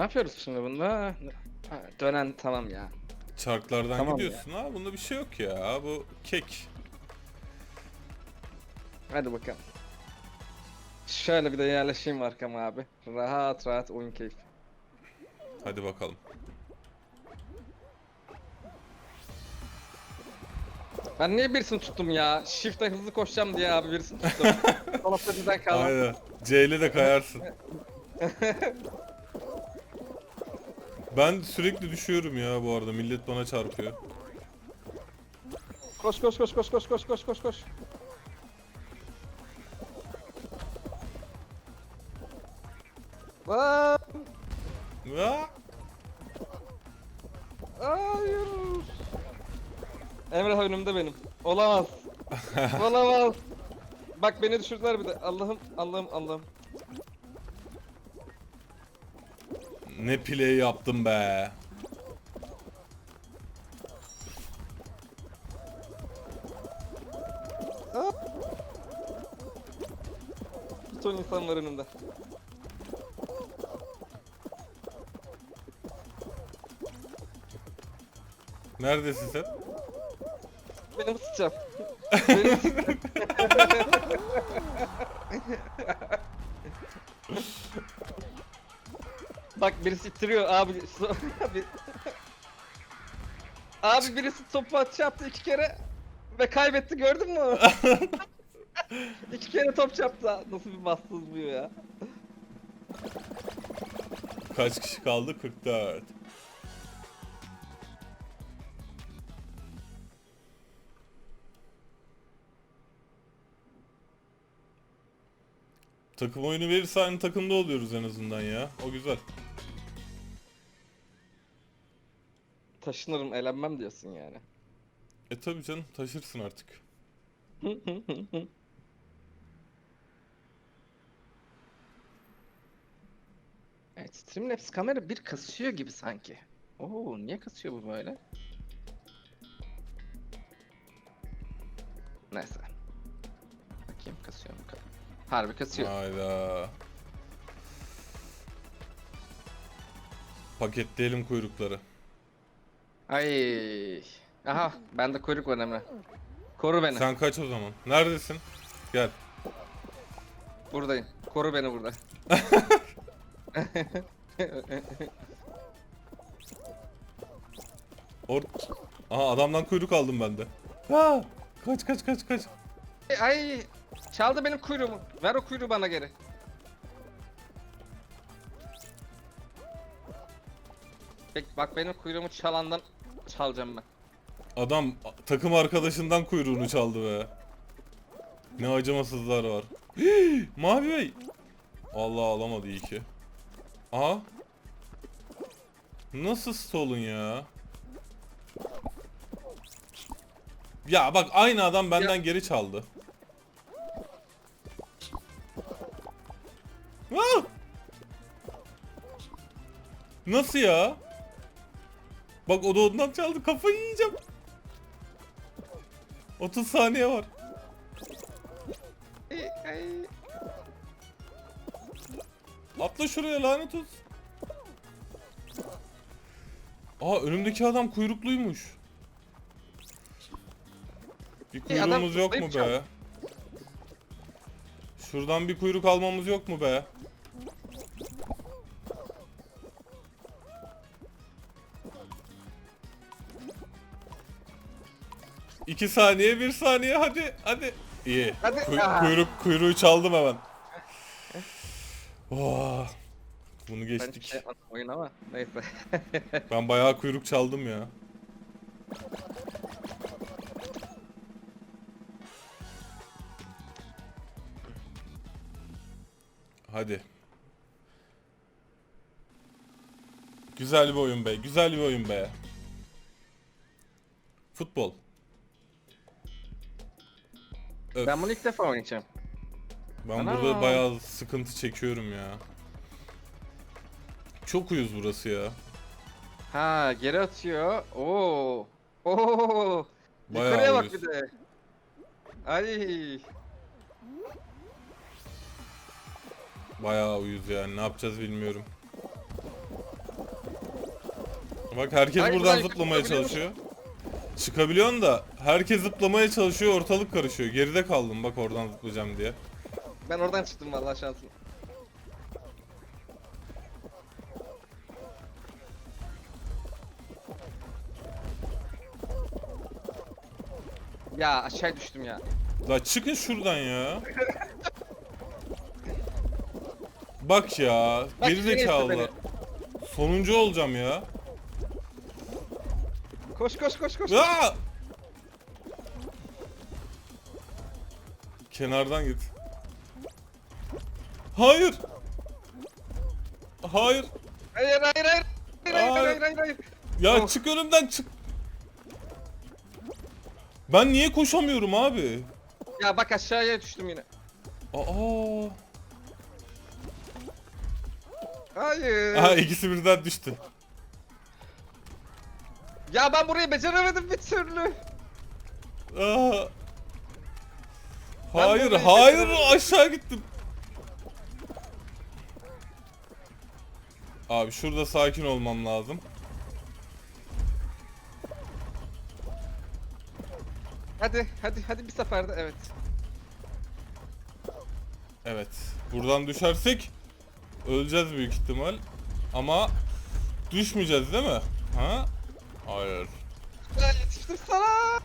Ne yapıyoruz şimdi bunda? Ha, dönen tamam ya. Çarklardan Tamam gidiyorsun ha. Bunda bir şey yok ya. Bu kek. Hadi bakalım. Şöyle bir de yerleşeyim arkama abi. Rahat rahat oyun keyfi. Hadi bakalım. Ben niye birisini tuttum ya? Shift'e hızlı koşacağım diye abi birisini tuttum. Son birden kaldım. Aynen. C ile de kayarsın. ben sürekli düşüyorum ya bu arada. Millet bana çarpıyor. Koş koş koş koş koş koş koş koş koş. Aa, Aa! hayır. Emre önümde benim. Olamaz. Olamaz. Bak beni düşürdüler bir de. Allah'ım Allah'ım Allah'ım. Ne play yaptım be. Bir ton insan var önümde. Neredesin sen? Benim sıçacağım. Benim sıçacağım. Bak birisi ittiriyor abi. abi. abi birisi topu atış yaptı iki kere ve kaybetti gördün mü? iki kere top çarptı. Nasıl bir bahtsız bu ya? Kaç kişi kaldı? 44. Takım oyunu verirse aynı takımda oluyoruz en azından ya. O güzel. Taşınırım elenmem diyorsun yani. E tabi canım taşırsın artık. Evet, Streamlabs kamera bir kasıyor gibi sanki. Oo, niye kasıyor bu böyle? Neyse. Bakayım kasıyor mu? Harbi kasıyor. Hayda. Paketleyelim kuyrukları. Ay. Aha, bende kuyruk var Emre. Koru beni. Sen kaç o zaman? Neredesin? Gel. Buradayım. Koru beni burada. Or Aha adamdan kuyruk aldım ben de. Ha! Kaç kaç kaç kaç. Ay, çaldı benim kuyruğumu. Ver o kuyruğu bana geri. Bek, bak benim kuyruğumu çalandan çalacağım ben. Adam takım arkadaşından kuyruğunu çaldı be. Ne acımasızlar var. Hii, Mavi Bey. Allah alamadı iyi ki. Aha. Nasıl stolen ya? Ya bak aynı adam benden Ya. geri çaldı. Ah! Nasıl ya? Bak o da ondan çaldı kafayı yiyeceğim. 30 saniye var. Atla şuraya lanet olsun. Aa önümdeki adam kuyrukluymuş. Bir adam kuyruğumuz yok mu be? Şuradan bir kuyruk almamız yok mu be? İki saniye, bir saniye hadi, hadi. İyi. Hadi. Kuy- kuyruk, kuyruğu çaldım hemen. Oh. Bunu Ben geçtik. şey oyun ama neyse. Ben bayağı kuyruk çaldım ya. Hadi. Güzel bir oyun be. Güzel bir oyun be. Futbol. Öf. ben bunu ilk defa oynayacağım. Ben Ana! burada bayağı sıkıntı çekiyorum ya. Çok uyuz burası ya. Ha geri atıyor. Oo. Oo. Bayağı Yukarıya bak uyuz. bir de. Ay. Bayağı uyuz yani. Ne yapacağız bilmiyorum. Bak herkes Hayır, buradan hayır, zıplamaya çıkabiliyor çalışıyor. Çıkabiliyorsun da herkes zıplamaya çalışıyor ortalık karışıyor. Geride kaldım bak oradan zıplayacağım diye. Ben oradan çıktım vallahi şansım. Ya aşağı düştüm ya. La çıkın şuradan ya. Bak ya Bak, geri geçti Sonuncu olacağım ya. Koş koş koş koş. Aa! Kenardan git. Hayır. Hayır. Hayır hayır hayır. Hayır hayır Hayır. hayır hayır. hayır. Ya Of. çık önümden çık. Ben niye koşamıyorum abi? Ya bak aşağıya düştüm yine. Aa. Hayır. Aha ikisi birden düştü. Ya ben burayı beceremedim bir türlü. Aa. Ben Hayır, burayı hayır beceremedim. aşağı gittim. Abi şurada sakin olmam lazım. Hadi hadi hadi bir seferde evet. Evet. Buradan düşersek öleceğiz büyük ihtimal. Ama düşmeyeceğiz değil mi? Ha? Hayır. Ya yetiştim sana.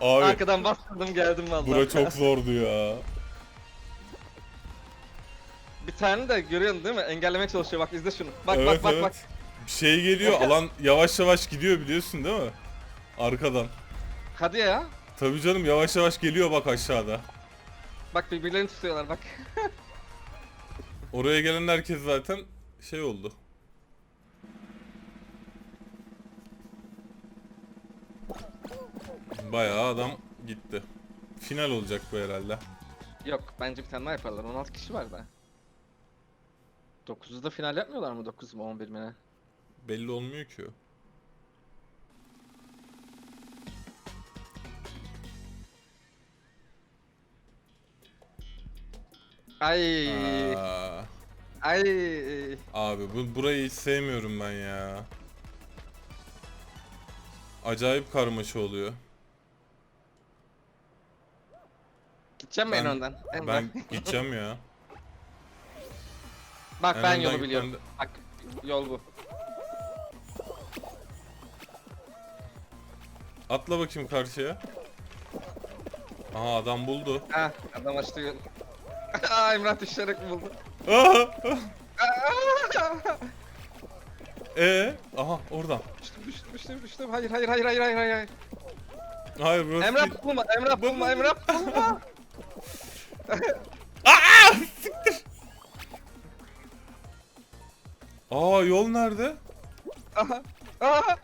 Abi Arkadan bastırdım geldim vallahi. bura çok zordu ya. Bir tane de görüyorsun değil mi? Engellemeye çalışıyor bak izle şunu. Bak evet bak bak evet. bak. Bir şey geliyor alan yavaş yavaş gidiyor biliyorsun değil mi? Arkadan. Hadi ya. Tabii canım yavaş yavaş geliyor bak aşağıda. Bak birbirlerini tutuyorlar bak. Oraya gelen herkes zaten şey oldu. Bayağı adam gitti. Final olacak bu herhalde. Yok bence bir tane daha yaparlar. 16 kişi var da. 9'da final yapmıyorlar mı? 9 mu 11 mi ne? Belli olmuyor ki o. Ay. Aa, Ay. abi bu burayı hiç sevmiyorum ben ya. Acayip karmaşa oluyor. Gideceğim mi en Ben- önden? En Ben gideceğim ya. Bak en ben önden yolu gitmem biliyorum. de- Bak yol bu. Atla bakayım karşıya. Aha adam buldu. Ha adam açtı yolu. Aa Emrah düşerek buldu. Ee, aha oradan. düştüm düştüm düştüm düştüm. Hayır hayır hayır hayır hayır hayır. Hayır burası değil. Emrah bulma Emrah bulma Emrah bulma. Aa yol nerede? Aha. Aha.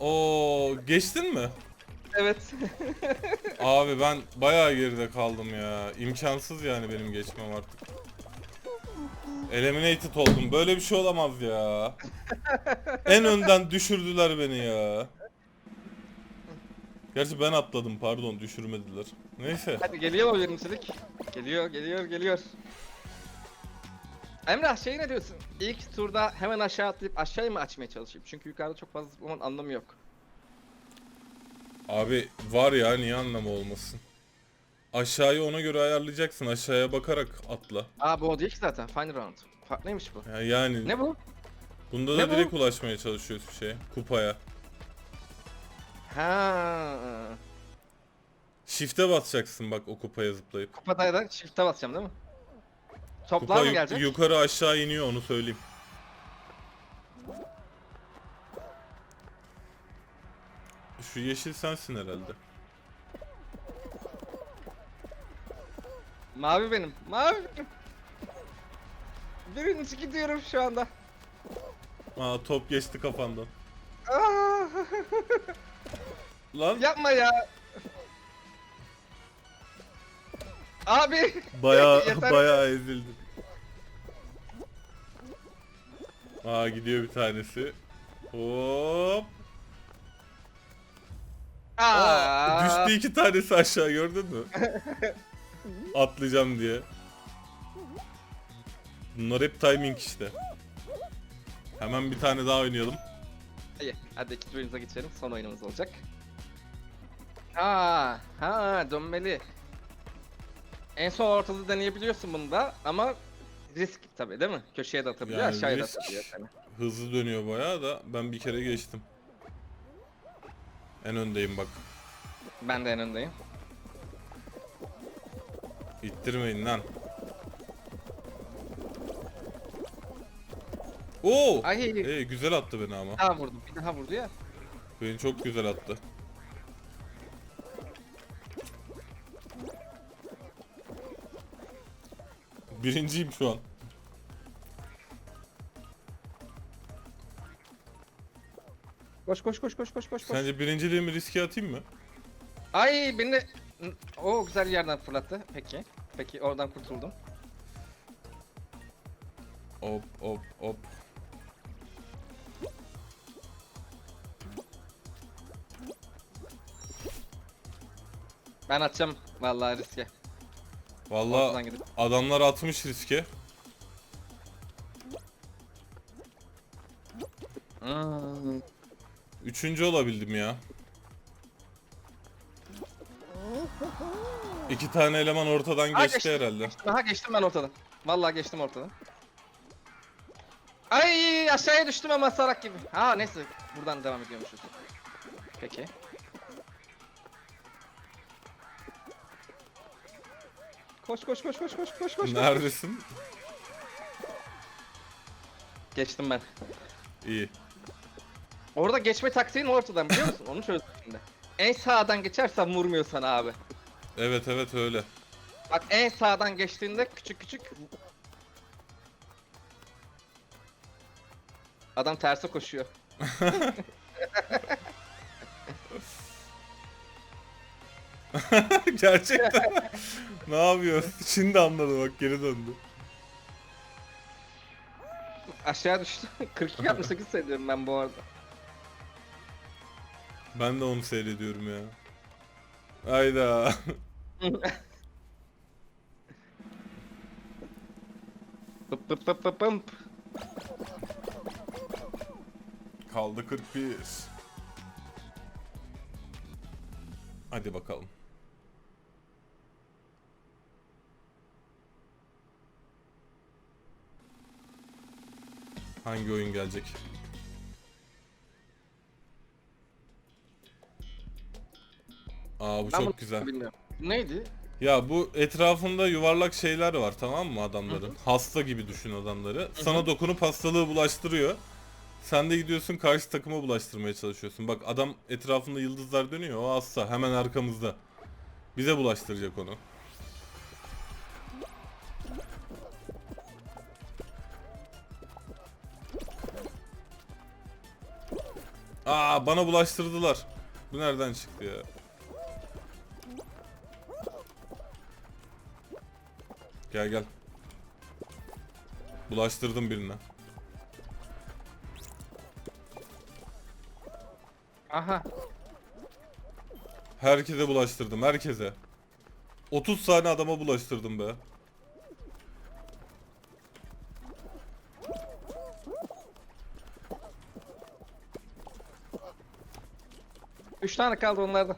Oo geçtin mi? Evet. Abi ben bayağı geride kaldım ya. İmkansız yani benim geçmem artık. Eliminated oldum. Böyle bir şey olamaz ya. En önden düşürdüler beni ya. Gerçi ben atladım pardon düşürmediler. Neyse. Hadi geliyor mu birincilik? Geliyor geliyor geliyor. Emrah şey ne diyorsun? İlk turda hemen aşağı atlayıp aşağıyı mı açmaya çalışayım? Çünkü yukarıda çok fazla zıplamanın anlamı yok. Abi var ya niye anlamı olmasın. Aşağıyı ona göre ayarlayacaksın. Aşağıya bakarak atla. Aa bu o değil ki zaten. Final round. Farklıymış bu. Ya Yani Ne bu? bunda ne da bu? direkt ulaşmaya çalışıyorsun şey kupaya. Ha. Shift'e basacaksın bak o kupaya zıplayıp. Kupada da shift'e basacağım değil mi? Kupa Toplar mı yu- gelecek? yukarı aşağı iniyor onu söyleyeyim. Şu yeşil sensin herhalde. Mavi benim. Mavi benim. Birinci gidiyorum şu anda. Aa top geçti kafandan. Aa, Lan yapma ya. Abi. baya Yeter. baya ezildi. Aa gidiyor bir tanesi. Hop. Aa. Düştü iki tanesi aşağı gördün mü? Atlayacağım diye. Bunlar hep timing işte. Hemen bir tane daha oynayalım. İyi. Hadi ikinci oyunumuza geçelim. Son oyunumuz olacak. Ha, ha dönmeli. En son ortada deneyebiliyorsun bunu da ama risk tabii değil mi? Köşeye de atabiliyor, Yani aşağıya da risk. atabiliyor seni. Hızlı dönüyor bayağı da ben bir kere geçtim. En öndeyim bak. Ben de en öndeyim. İttirmeyin lan. Oo! Ay, Ee, güzel attı beni ama. daha vurdu, bir daha vurdu ya. Beni çok güzel attı. Birinciyim şu an. Koş koş koş koş koş koş. koş. Sence birinciliğimi riske atayım mı? Ay beni de... O güzel yerden fırlattı. Peki. Peki oradan kurtuldum. Hop hop hop. Ben atacağım vallahi riske. Ortadan Vallahi gidip. adamlar atmış riske. Üçüncü olabildim ya. İki tane eleman ortadan Aa, geçti geçtim. herhalde. Aha geçtim ben ortadan. Vallahi geçtim ortadan. Ay aşağıya düştüm ama sarak gibi. Ha neyse buradan devam ediyormuşuz. Peki. Koş koş koş koş koş koş koş. koş. Neredesin? Geçtim ben. İyi. Orada geçme taktiğin ortadan biliyor musun? Onu çözdüm şimdi. En sağdan geçersen vurmuyor sana abi. Evet evet öyle. Bak en sağdan geçtiğinde küçük küçük Adam terse koşuyor. Gerçekten. ne yapıyor? Şimdi anladı bak geri döndü. Aşağı düştü. 42 68 seviyorum ben bu arada. Ben de onu seyrediyorum ya. Hayda. Pıp pıp pıp pıp pımp. Kaldı 41. Hadi bakalım. Hangi oyun gelecek? Aa bu Ben çok güzel. Bilmiyorum. Neydi? Ya bu etrafında yuvarlak şeyler var tamam mı adamların? Hasta gibi düşün adamları. Sana dokunup hastalığı bulaştırıyor. Sen de gidiyorsun karşı takıma bulaştırmaya çalışıyorsun. Bak adam etrafında yıldızlar dönüyor o hasta hemen arkamızda. Bize bulaştıracak onu. Aa bana bulaştırdılar. Bu nereden çıktı ya? Gel gel. Bulaştırdım birine. Aha. Herkese bulaştırdım, herkese. 30 tane adama bulaştırdım be. Üç tane kaldı onlardan.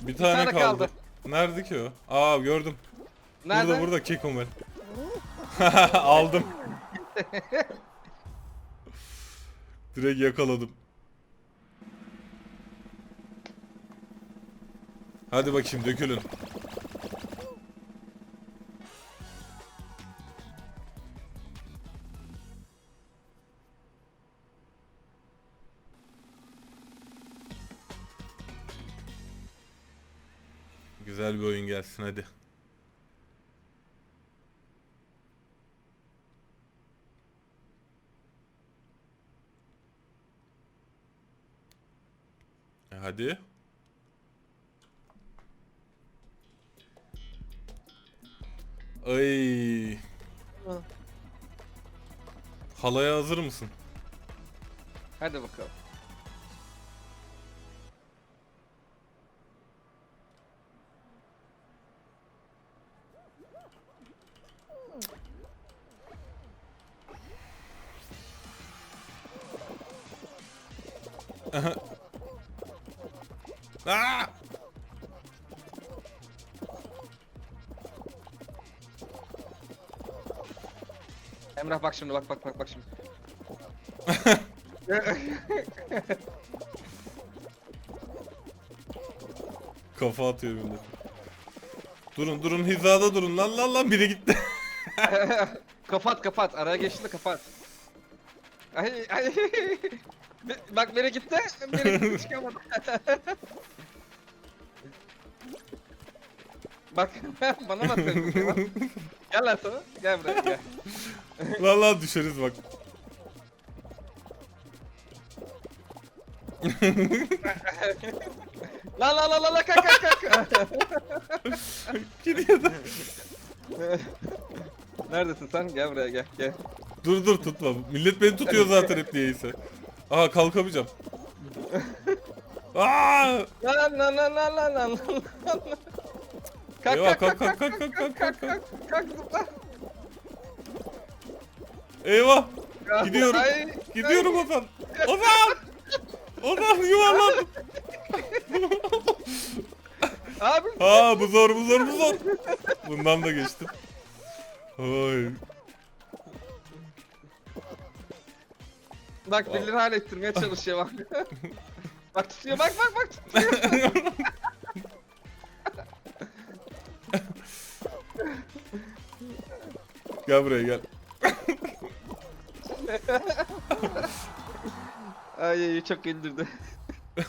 Bir tane, tane kaldı. kaldı. Nerede ki o? Aa gördüm. Nerede? Burada burada Kekomer. Aldım. Direkt yakaladım. Hadi bakayım dökülün. Güzel bir oyun gelsin hadi. Hadi. Ay. Halaya hazır mısın? Hadi bakalım. Bak şimdi bak bak bak bak şimdi. Kafa atıyor millet. Durun durun hizada durun lan lan lan biri gitti. kapat kapat araya geçti kapat. Ay ay. Bak biri gitti, biri gitti çıkamadı. Bak bana bak. Gel lan sana. Gel buraya gel. Lan lan düşeriz bak. Lan lan lan lan lan kalk kalk kalk. Gidiyordu. Neredesin sen? Gel buraya gel gel. dur dur tutma. Millet beni tutuyor zaten hep niyeyse. Aha kalkamayacağım. Aa! Lan lan lan lan lan lan. Kalk Eyvah kalk kalk kalk kalk kalk kalk kalk. kalk. kalk zıpla. Eyvah! Gidiyorum. Ay, Gidiyorum Ozan. Ozan! Ozan yuvarlandım. Abi Ha bu zor bu zor bu zor. Bundan da geçtim. Oy. bak birileri hal ettirmeye çalışıyor bak. bak tutuyor bak bak bak tutuyor. Gel buraya gel. Ay ay çok güldürdü.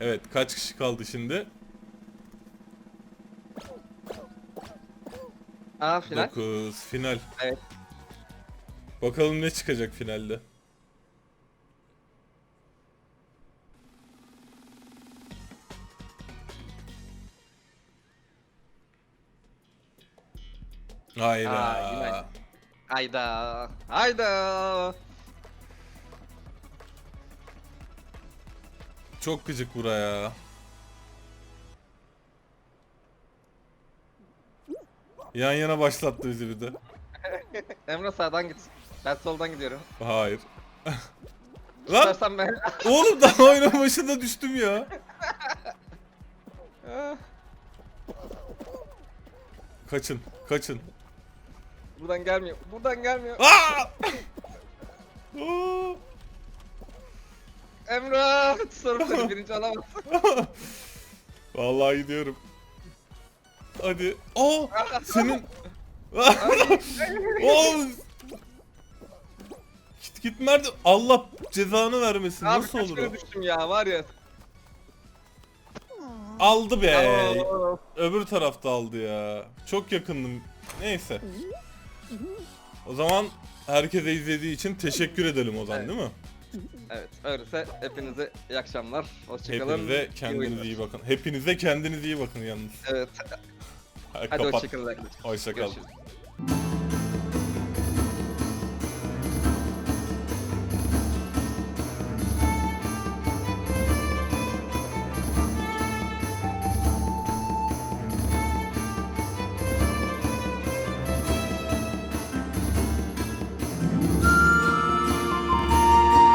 Evet kaç kişi kaldı şimdi? Aa final. 9 final. Evet. Bakalım ne çıkacak finalde. Hayda. Aa. Hayda. Hayda. Çok gıcık buraya. Yan yana başlattı bizi bir de. Emre sağdan git. Ben soldan gidiyorum. Hayır. Lan İstersen ben... oğlum daha oyunun başında düştüm ya. Ah, Kaçın, kaçın. Buradan gelmiyor. Buradan gelmiyor. Emre tutarım seni birinci alamazsın. Vallahi gidiyorum. Hadi. Aa! Senin Oğlum. Git git nerede? Allah cezanı vermesin. Abi Nasıl kaç olur kere o? düştüm ya var ya. Aldı be. Öbür tarafta aldı ya. Çok yakındım. Neyse. O zaman herkese izlediği için teşekkür edelim o zaman Evet. değil mi? Evet öyleyse hepinize iyi akşamlar. Hoşçakalın. Hepinize kendinize iyi bakın. Hepinize kendinize iyi bakın yalnız. Evet. Hadi kapat. hoşçakalın arkadaşlar. Hoşça kal. Görüşürüz.